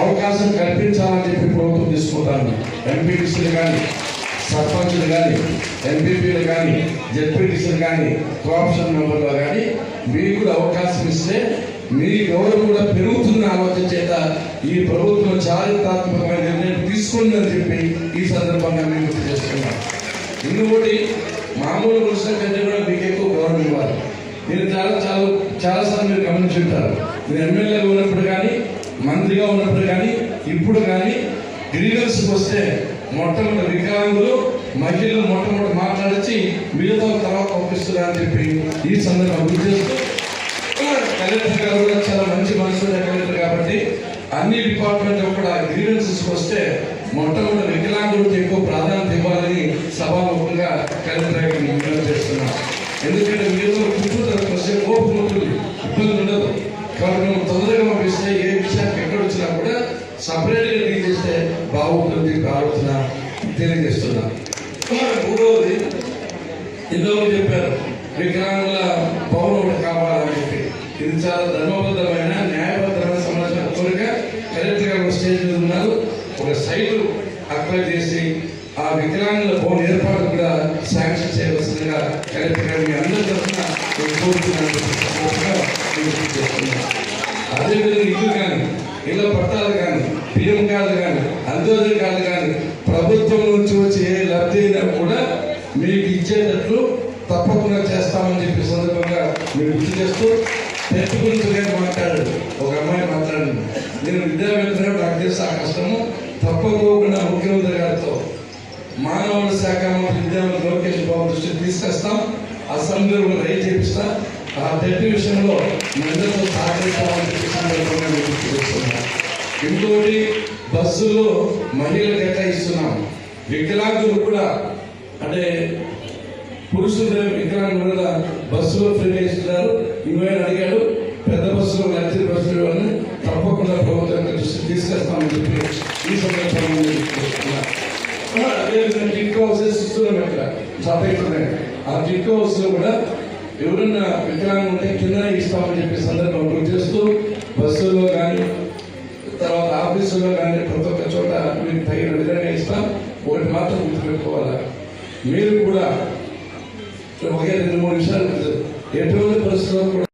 అవకాశం కల్పించాలని చెప్పి ప్రభుత్వం తీసుకుంటాను ఎంపీటీసీలు కానీ సర్పంచ్లు కానీ ఎంపీపీలు కానీ జెడ్పీటీసీలు కానీ కోఆప్షన్ మెంబర్లు కానీ మీకు కూడా అవకాశం ఇస్తే మీ గౌరవం కూడా పెరుగుతున్న ఆలోచన చేత ఈ ప్రభుత్వం చారిత్రాత్మకమైన నిర్ణయం తీసుకుందని చెప్పి ఈ సందర్భంగా మేము గుర్తు చేస్తున్నాం ఇంకొకటి మామూలు పురుషుల కంటే కూడా మీకు ఎక్కువ గౌరవం ఇవ్వాలి. నేను చాలా చాలా చాలాసార్లు మీరు గమనించుంటారు నేను ఎమ్మెల్యేగా ఉన్నప్పుడు కానీ మంత్రిగా ఉన్నప్పుడు కానీ ఇప్పుడు కానీ గ్రీవెన్స్కి వస్తే మొట్టమొదటి వికలాంగులు మహిళలు మొట్టమొదటి మాట్లాడిచి మిగతా తర్వాత పంపిస్తున్నా అని చెప్పి ఈ సందర్భంగా గుర్తు చేస్తూ కలెక్టర్ గారు కూడా చాలా మంచి మనసున్న కలెక్టర్ కాబట్టి అన్ని డిపార్ట్మెంట్ కూడా గ్రీవెన్సెస్ వస్తే మొట్టమొదటి వికలాంగులకు ఎక్కువ ప్రాధాన్యత ఇవ్వాలని సభాముఖంగా కలెక్టర్ గారికి విజ్ఞప్తి చేస్తున్నాను ఎందుకంటే మీరు కూర్చుంటారు వస్తే కోపం ఉంటుంది ఇబ్బంది ఉండదు. కాబట్టి మనం తొందరగా పంపిస్తే ఏ సపరేట్గా డీల్ చేస్తే బాగుంటుంది ఆలోచన తెలియజేస్తున్నా. మూడవది ఇందులో చెప్పారు వికలాంగుల భవనం ఒకటి కావాలని చెప్పి. ఇది చాలా ధర్మబద్ధమైన న్యాయబద్ధమైన సమాచారం. కోరిక కలెక్టర్ గారు స్టేజ్ మీద ఉన్నారు. ఒక సైట్ అప్లై చేసి ఆ వికలాంగుల భవన్ ఏర్పాటు కూడా శాంక్షన్ చేయవలసిందిగా కలెక్టర్ మీ అందరి తరఫున కోరుతున్నాను. చేస్తున్నాను అదేవిధంగా ఇల్లు కానీ ఇళ్ళ పట్టాలు కానీ పిఎం కార్డు కానీ అంత్యోదయ కార్డు కానీ ప్రభుత్వం నుంచి వచ్చే ఏ లబ్ధి అయినా కూడా మీకు ఇచ్చేటట్లు తప్పకుండా చేస్తామని చెప్పి సందర్భంగా మీరు గుర్తు చేస్తూ పెద్ద గురించి నేను మాట్లాడాడు ఒక అమ్మాయి మాట్లాడింది. నేను విద్యావేత్తగా నాకు తెలిసి ఆ కష్టము. తప్పకోకుండా ముఖ్యమంత్రి గారితో మానవుల శాఖ మంత్రి విద్యామంత్రి లోకేష్ బాబు దృష్టికి తీసుకొస్తాం. అసెంబ్లీలో కూడా రైట్ చేపిస్తా. ఆ డెట్ విషయంలో అందరితో సహకరిస్తాం ఇంకోటి బస్సులో మహిళలు కేటాయిస్తున్నాం. వికలాంగులు కూడా అంటే పురుషులు వికలాంగులు కూడా బస్సులో ఫ్రీగా ఇస్తున్నారు ఇంకోటి అడిగాడు పెద్ద బస్సులో లగ్జరీ బస్సులు అని తప్పకుండా ప్రభుత్వం తీసుకొస్తామని చెప్పి ఈ సందర్భంగా మీకు అదేవిధంగా టిక్ హౌసెస్ ఇస్తున్నాం ఇక్కడ. ఆ టిక్ హౌస్ కూడా ఎవరన్నా వికలాంగం ఉంటే కింద ఇస్తామని చెప్పి సందర్భం గుర్తు చేస్తూ బస్సుల్లో కానీ ఆఫీసులో కానీ ప్రతి ఒక్క చోట మీకు తగిన విధంగా ఇస్తాం. ఒకటి మాత్రం గుర్తుపెట్టుకోవాలా? మీరు కూడా ఒకే రెండు మూడు విషయాలు ఎటువంటి పరిస్థితుల్లో కూడా